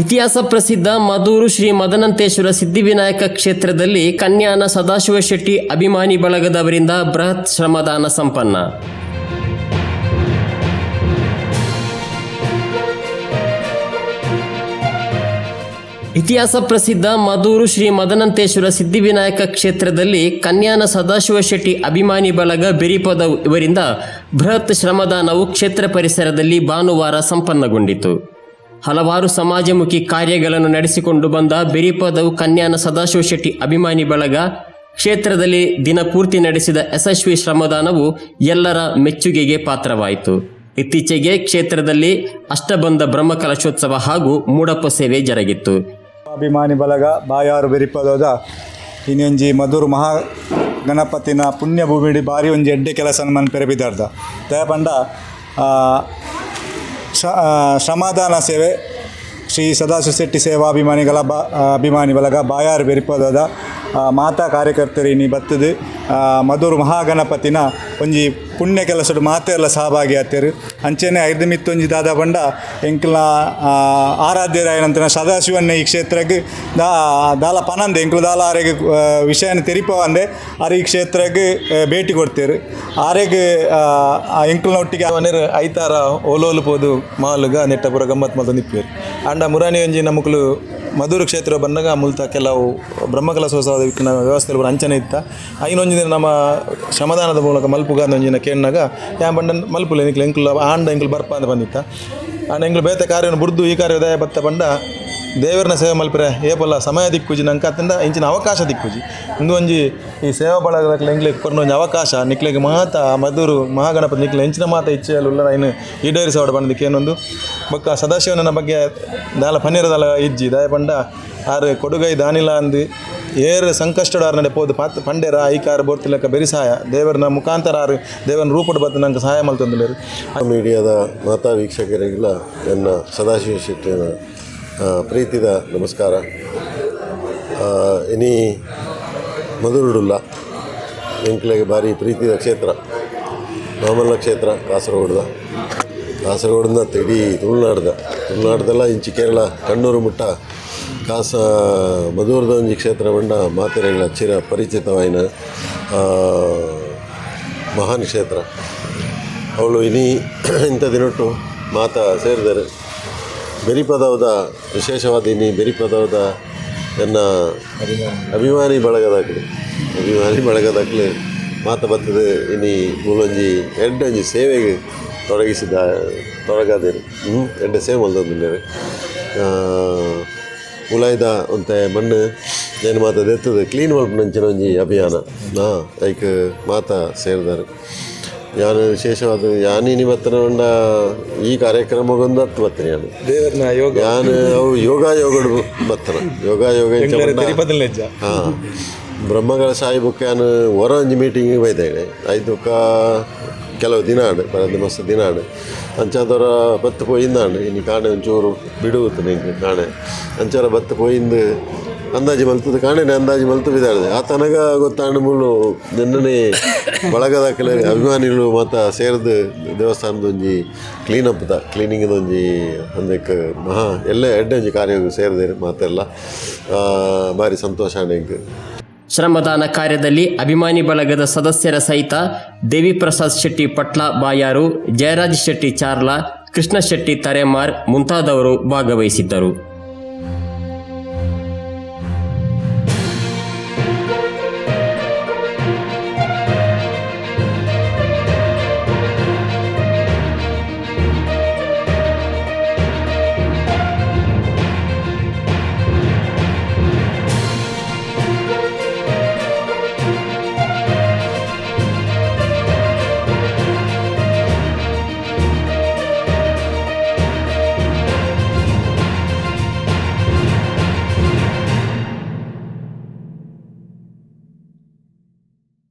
ಇತಿಹಾಸ ಪ್ರಸಿದ್ಧ ಮದೂರು ಶ್ರೀ ಮದನಂತೇಶ್ವರ ಸಿದ್ಧಿವಿನಾಯಕ ಕ್ಷೇತ್ರದಲ್ಲಿ ಕನ್ಯಾನ ಸದಾಶಿವ ಶೆಟ್ಟಿ ಅಭಿಮಾನಿ ಬಳಗದವರಿಂದ ಬೃಹತ್ ಶ್ರಮದಾನ ಸಂಪನ್ನ. ಇತಿಹಾಸ ಪ್ರಸಿದ್ಧ ಮದೂರು ಶ್ರೀ ಮದನಂತೇಶ್ವರ ಸಿದ್ಧಿವಿನಾಯಕ ಕ್ಷೇತ್ರದಲ್ಲಿ ಕನ್ಯಾನ ಸದಾಶಿವ ಶೆಟ್ಟಿ ಅಭಿಮಾನಿ ಬಳಗ ಬೆರಿಪದ ಇವರಿಂದ ಬೃಹತ್ ಶ್ರಮದಾನವು ಕ್ಷೇತ್ರ ಪರಿಸರದಲ್ಲಿ ಭಾನುವಾರ ಸಂಪನ್ನಗೊಂಡಿತು. ಹಲವಾರು ಸಮಾಜಮುಖಿ ಕಾರ್ಯಗಳನ್ನು ನಡೆಸಿಕೊಂಡು ಬಂದ ಬಿರಿಪದವು ಕನ್ಯಾನ ಸದಾಶಿವ ಶೆಟ್ಟಿ ಅಭಿಮಾನಿ ಬಳಗ. ಕ್ಷೇತ್ರದಲ್ಲಿ ದಿನಪೂರ್ತಿ ನಡೆಸಿದ ಯಶಸ್ವಿ ಶ್ರಮದಾನವು ಎಲ್ಲರ ಮೆಚ್ಚುಗೆಗೆ ಪಾತ್ರವಾಯಿತು. ಇತ್ತೀಚೆಗೆ ಕ್ಷೇತ್ರದಲ್ಲಿ ಅಷ್ಟಬಂಧ ಬ್ರಹ್ಮಕಲಶೋತ್ಸವ ಹಾಗೂ ಮೂಡಪ್ಪ ಸೇವೆ ಜರುಗಿತ್ತು. ಅಭಿಮಾನಿ ಬಳಗ, ಬಾಯಾರು ಬೆರಿಪದೋದ ಇನ್ನೊಂಜಿ ಮಧುರು ಮಹಾ ಗಣಪತಿನ ಪುಣ್ಯ ಭೂಮಿಡಿ ಬಾರಿ ಒಂಜಿ ಎಡ್ಡೆ ಕೆಲಸ ಮನ ಪೆರಬಿದ್ದಾರ್ದ ದಯಪಂಡ ಶ್ರಮದಾನ ಸೇವೆ ಶ್ರೀ ಸದಾಶಿವ ಶೆಟ್ಟಿ ಸೇವಾಭಿಮಾನಿಗಳ ಬಾ ಅಭಿಮಾನಿ ಬಳಗ ಬಾಯಾರು ಬೆರಿಪದೋದ ಮಾತಾ ಕಾರ್ಯಕರ್ತರಿ ನೀ ಬತ್ತದು. ಮಧುರು ಮಹಾಗಣಪತಿನ ಒಂಜಿ ಪುಣ್ಯ ಕೆಲಸಡು ಮಾತೆಲ್ಲ ಸಹಭಾಗಿ ಆತೇರು ಅಂಚೆನೆ ಐದು ಮಿತ್ತೊಂಜಿ ದಾದ ಬಂಡ ಎಂಕ್ಲ ಆರಾಧ್ಯರಾಯನಂತನ ಸದಾಶಿವನ್ನ ಈ ಕ್ಷೇತ್ರಕ್ಕೆ ದಾ, ದಾಲ ಪನಂದೆ, ಎಂಕ್ಲು ದಾಲ ಆರೆಗೆ ವಿಷಯ ವಿಷಯನ ತೆರಿಪವಂದೆ ಆರೆ ಈ ಕ್ಷೇತ್ರಕ್ಕೆ ಭೇಟಿ ಕೊಡ್ತೇರು. ಆರೆಗೆ ಎಂಕ್ಲನೊಟ್ಟಿಗೆ ಅವನೇರು ಐತಾರ ಓಲೋಲು ಪೋದು ಮಾಲುಗ ನೆಟ್ಟ ಪೂರ ಗಮ್ಮತ್ ಮಲ್ತ ನಿಪ್ಪೇರು. ಅಂಡ ಮುರಾನಿ ಒಂಜಿ ನಮಕ್ಲು ಮಧುರ ಕ್ಷೇತ್ರ ಬಂದಾಗ ಮೂಲತಃ ಕೆಲವು ಬ್ರಹ್ಮಕಲಶೋತ್ಸವದ ವ್ಯವಸ್ಥೆಯಲ್ಲಿ ವ್ಯವಸ್ಥೆ ಪೂರ ಅಂಚನೆ ಇತ್ತ. ಐನೊಂಜಿನ ದಿನ ನಮ್ಮ ಶ್ರಮದಾನದ ಮೂಲಕ ಮಲ್ಪುಗ ಒಂಜಿನ ಕೇಳಿದಾಗ, ಯಾ ಬಂಡ ಮಲ್ಪುಲೆ ಎಂಕ್ಲು ಆಂಡ ಎಂಕ್ಲು ಬರ್ಪ ಅಂತ ಬಂದಿತ್ತ. ಎಂಕ್ಲು ಬೇತೆ ಕಾರ್ಯವನ್ನು ಬುರ್ದು ಈ ಕಾರ್ಯ ಉದಯ ಬತ್ತ ಬಂಡ ದೇವರನ್ನ ಸೇವೆ ಮಲ್ಪರೆ. ಏಪಲ್ಲ ಸಮಯ ದಿಕ್ಕುಜಿ ನಂಗೆ ಅತ್ತಿಂದ ಇಂಚಿನ ಅವಕಾಶ ದಿಕ್ಕುಜಿ. ಇಂದು ಒಂಜಿ ಈ ಸೇವಾ ಬಳಗಲಕ್ಕೆ ಎಂಗ್ಲಿಗೆ ಕೊರ್ನ ಒಂಜಿ ಅವಕಾಶ. ನಿಕ್ಲೆಗೆ ಮಾತ, ಮಧುರು, ಮಹಾಗಣಪತಿ ನಿಕ್ಲೆ ಇಂಚಿನ ಮಾತ ಇಚ್ಛೆಯಲ್ಲ ಇನ್ನು ಈಡೇರಿಸೋಡ ಬಂದಕ್ಕೆ ಏನೊಂದು. ಬೊಕ್ಕ ಸದಾಶಿವನ ಬಗ್ಗೆ ದಾಲ ಪನ್ನೀರದಲ್ಲ ಇಜ್ಜಿ. ದಯ ಪಂಡ ಆರು, ಕೊಡುಗೈ ದಾನಿಲ ಅಂದು. ಏರು ಸಂಕಷ್ಟ ನಡೆಪೋದು ಪಂಡೆರ ಐಕಾರ ಬೋರ್ತಿಲಕ್ಕ ಬೆರಿ ಸಹಾಯ ದೇವರ ಮುಖಾಂತರ ಆರು ರೂಪದ ರೂಪಡು ಬತ್ತು ನಂಗೆ ಸಹಾಯ ಮಾಡ್ತಂದ್ರೆ ಮೀಡಿಯಾದ ಮಾತಾ ವೀಕ್ಷಕರಿಗೆಲ್ಲ ನನ್ನ ಸದಾಶಿವ ಶೆಟ್ಟಿನ ಪ್ರೀತಿದ ನಮಸ್ಕಾರ. ಇನಿ ಮಧುರುಡುಲ್ಲ ಎಂಕ್ಲೆಗೆ ಭಾರಿ ಪ್ರೀತಿದ ಕ್ಷೇತ್ರ. ಮಾಮಲ್ಲ ಕ್ಷೇತ್ರ, ಕಾಸರಗೋಡ್ದ. ಕಾಸರಗೋಡಿಂದ ತಿಡೀ ತುಳುನಾಡ್ದ. ತುಳುನಾಡ್ದೆಲ್ಲ ಇಂಚಿ ಕೇರಳ, ಕಣ್ಣೂರು ಮುಟ್ಟ. ಕಾಸ ಮಧುರದೊಂಜಿ ಕ್ಷೇತ್ರ ಬಂಡ ಮಾತೆರೆಗಳ ಚಿರ ಪರಿಚಿತವಾಯಿನ ಮಹಾನ್ ಕ್ಷೇತ್ರ. ಅವಳು ಇನಿ ಇಂಥ ದಿನಟ್ಟು ಮಾತ ಸೇರಿದರೆ. ಬೆರಿಪದವದ ವಿಶೇಷವಾದ ಇನಿ ಬೆರಿಪದವದ ಎನ್ನ ಅಭಿಮಾನಿ ಬಳಗದಾಗಲಿ. ಅಭಿಮಾನಿ ಬಳಗದಾಗಲಿ ಮಾತ ಬರ್ತದೆ ಇನಿ ಮೂಲೊಂಜಿ ಎಡ್ಡೊಂಜಿ ಸೇವೆಗೆ ತೊಡಗಿಸಿದ, ತೊಡಗಾದೇರು. ಹ್ಞೂ ಎಡ್ಡೆ ಸೇವೆ ಮಲ್ತಂದಿದ್ದಾರೆ ಮುಲಾಯ್ದ ಅಂತ ಮಣ್ಣು ಏನು ಮಾತ ದೆತ್ತದ ಕ್ಲೀನ್ ಮಲ್ಪನಂಚಿನ ಒಂಜಿ ಅಭಿಯಾನ. ನಾ ಐಕ್ ಮಾತ ಸೇರಿದಾರೆ ಯಾನು ವಿಶೇಷವಾದ ಯಾನಿ ಬತ್ತನ ಉಂಡ ಈ ಕಾರ್ಯಕ್ರಮಗೊಂದು ಅತ್ತು ಬತ್ತನೆ ನಾನು ಯಾನು ಅವು ಯೋಗ ಯೋಗಡು ಬತ್ತನ ಯೋಗ ಯೋಗ ಹಾಂ. ಬ್ರಹ್ಮಗಳ ಸಾಯಿ ಬುಕ್ ನಾನು ಹೊರ ಒಂಜಿ ಮೀಟಿಂಗಿಗೆ ಬೈದೇನೆ ಐದು ಬುಕ್ಕ ಕೆಲವು ದಿನ ಆಡು ಪರದು ಮಸ್ತ್ ದಿನ ಆಡು. ಅಂಚಾದವರ ಬತ್ತು ಪೋಯಿಂದಾಂಡು ಇನ್ನು ಕಾಣೆ ಒಂಚೂರು ಬಿಡುವುದು ನಿಂಗೆ ಕಾಣೆ. ಅಂಚಾರ ಬತ್ತು ಪೋಯಿಂದು ಅಂದಾಜು ಮಲ್ತದ. ಕಾಣೆನೆ ಅಂದಾಜು ಮಲ್ತು ಬಿದ್ದಾಡಿದೆ ಆ ತನಗ ಗೊತ್ತಾಂಡು ಮುಳ್ಳು ನಿನ್ನೆ ಬಳಗದಾಕಲೆ ಅಭಿಮಾನಿಗಳು ಮತ್ತು ಸೇರಿದ ದೇವಸ್ಥಾನದ ಒಂಜಿ ದ ಕ್ಲೀನಿಂಗ್ದ ಒಂಜಿ ಅಂದಕ್ಕೆ ಮಹಾ ಎಲ್ಲ ಎಡ್ಡೊಂಜಿ ಕಾರ್ಯ ಸೇರಿದೆ ಮಾತೆಲ್ಲ ಭಾರಿ ಸಂತೋಷ ಆಂಡೆ ಶ್ರಮದಾನ ಕಾರ್ಯದಲ್ಲಿ ಅಭಿಮಾನಿ ಬಳಗದ ಸದಸ್ಯರ ಸಹಿತ ದೇವಿ ಪ್ರಸಾದ್ ಶೆಟ್ಟಿ ಪಟ್ಲ, ಬಾಯಾರು, ಜಯರಾಜ್ ಶೆಟ್ಟಿ ಚಾರ್ಲಾ, ಕೃಷ್ಣ ಶೆಟ್ಟಿ ತರೆಮಾರ್ ಮುಂತಾದವರು ಭಾಗವಹಿಸಿದ್ದರು.